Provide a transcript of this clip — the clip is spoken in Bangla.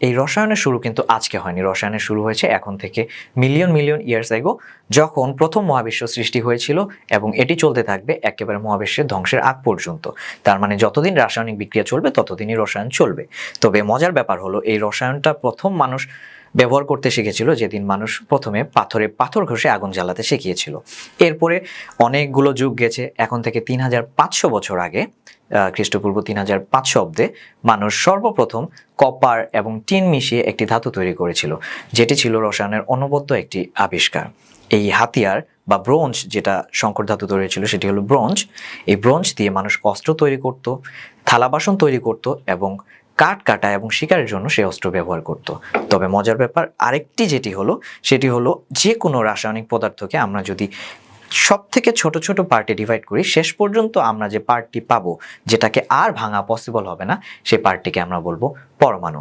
এই রসায়নের শুরু কিন্তু আজকে হয়নি। রসায়নের শুরু হয়েছে এখন থেকে মিলিয়ন মিলিয়ন ইয়ার্স এগো যখন প্রথম মহাবিশ্ব সৃষ্টি হয়েছিল এবং এটি চলতে থাকবে একেবারে মহাবিশ্বের ধ্বংসের আগ পর্যন্ত। তার মানে যতদিন রাসায়নিক বিক্রিয়া চলবে, ততদিনই রসায়ন চলবে। তবে মজার ব্যাপার হলো, এই রসায়নটা প্রথম মানুষ ব্যবহার করতে শিখেছিল, যেদিন মানুষ প্রথমে পাথরে পাথর ঘষে আগুন জ্বালাতে শিখিয়েছিল। এরপরে অনেকগুলো যুগ গেছে, এখন থেকে তিন হাজার পাঁচশো বছর আগে খ্রিস্টপূর্ব তিন হাজার পাঁচশো অব্দে মানুষ সর্বপ্রথম কপার এবং টিন মিশিয়ে একটি ধাতু তৈরি করেছিল, যেটি ছিল রসায়নের অনবদ্য একটি আবিষ্কার। এই হাতিয়ার বা ব্রোঞ্জ যেটা শঙ্কর ধাতু তৈরি ছিল সেটি হলো ব্রোঞ্জ। এই ব্রোঞ্জ দিয়ে মানুষ অস্ত্র তৈরি করত, থালা বাসন তৈরি করত এবং কাঠ কাটা এবং শিকারের জন্য সে অস্ত্র ব্যবহার করত। তবে মজার ব্যাপার আরেকটি যেটি হলো, সেটি হলো যে কোনো রাসায়নিক পদার্থকে আমরা যদি সব থেকে ছোট ছোট পার্টে ডিভাইড করি, শেষ পর্যন্ত আমরা যে পার্টটি পাবো, যেটাকে আর ভাঙা পসিবল হবে না সেই পার্টটিকে আমরা বলব পরমাণু।